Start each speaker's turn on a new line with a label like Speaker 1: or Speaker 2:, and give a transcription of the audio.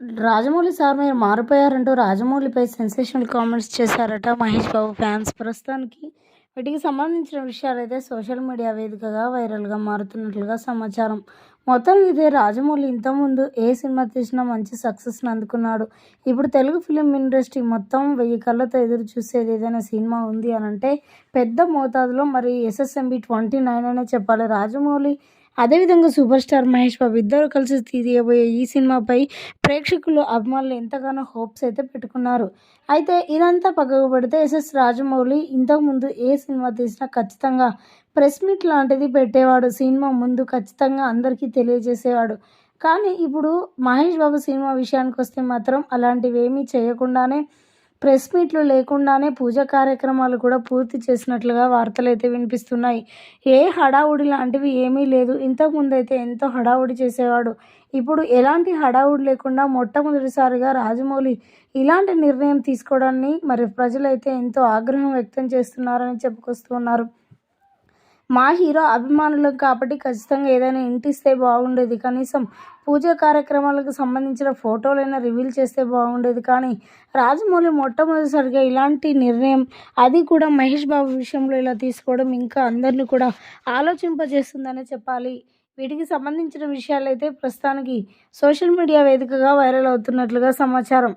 Speaker 1: Rajamouli sir మీరు మారిపోయారంటూ రాజమౌళిపై sensational comments చేశారట Mahesh Babu fans ప్రస్తుతానికి. వీటికి సంబంధించిన విషయాలైతే సోషల్ మీడియా వేదికగా వైరల్గా మారుతున్నట్లుగా సమాచారం. మొత్తం ఇదే రాజమౌళి ఇంతకుముందు ఏ సినిమా తీసినా మంచి సక్సెస్ని అందుకున్నాడు. ఇప్పుడు తెలుగు ఫిలిం ఇండస్ట్రీ మొత్తం వెయ్యి కళ్ళతో ఎదురు చూసేది ఏదైనా సినిమా ఉంది అని అంటే పెద్ద మోతాదులో మరి ఎస్ఎస్ఎంబి ట్వంటీ నైన్ అనే చెప్పాలి. రాజమౌళి అదేవిధంగా సూపర్ స్టార్ మహేష్ బాబు ఇద్దరు కలిసి తీయబోయే ఈ సినిమాపై ప్రేక్షకులు అభిమానులు ఎంతగానో హోప్స్ అయితే పెట్టుకున్నారు. అయితే ఇదంతా పక్కకు పెడితే ఎస్ఎస్ రాజమౌళి ఇంతకుముందు ఏ సినిమా తీసినా ఖచ్చితంగా ప్రెస్ మీట్ లాంటిది పెట్టేవాడు. సినిమా ముందు ఖచ్చితంగా అందరికీ తెలియజేసేవాడు. కానీ ఇప్పుడు మహేష్ బాబు సినిమా విషయానికి వస్తే మాత్రం అలాంటివి ఏమీ చేయకుండానే ప్రెస్ మీట్లు లేకుండానే పూజ కార్యక్రమాలు కూడా పూర్తి చేసినట్లుగా వార్తలు అయితే వినిపిస్తున్నాయి. ఏ హడావుడి లాంటివి ఏమీ లేదు. ఇంతకుముందు అయితే ఎంతో హడావుడి చేసేవాడు. ఇప్పుడు ఎలాంటి హడావుడి లేకుండా మొట్టమొదటిసారిగా రాజమౌళి ఇలాంటి నిర్ణయం తీసుకోవడాన్ని మరి ప్రజలైతే ఎంతో ఆగ్రహం వ్యక్తం చేస్తున్నారని చెప్పుకొస్తున్నారు మా హీరో అభిమానులకు కాబట్టి ఖచ్చితంగా ఏదైనా ఇంటిస్తే బాగుండేది. కనీసం పూజ కార్యక్రమాలకు సంబంధించిన ఫోటోలైనా రివీల్ చేస్తే బాగుండేది. కానీ రాజమౌళి మొట్టమొదటిసారిగా ఇలాంటి నిర్ణయం అది కూడా మహేష్ బాబు విషయంలో ఇలా తీసుకోవడం ఇంకా అందరినీ కూడా ఆలోచింపజేస్తుందనే చెప్పాలి. వీటికి సంబంధించిన విషయాలైతే ప్రస్తుతానికి సోషల్ మీడియా వేదికగా వైరల్ అవుతున్నట్లుగా సమాచారం.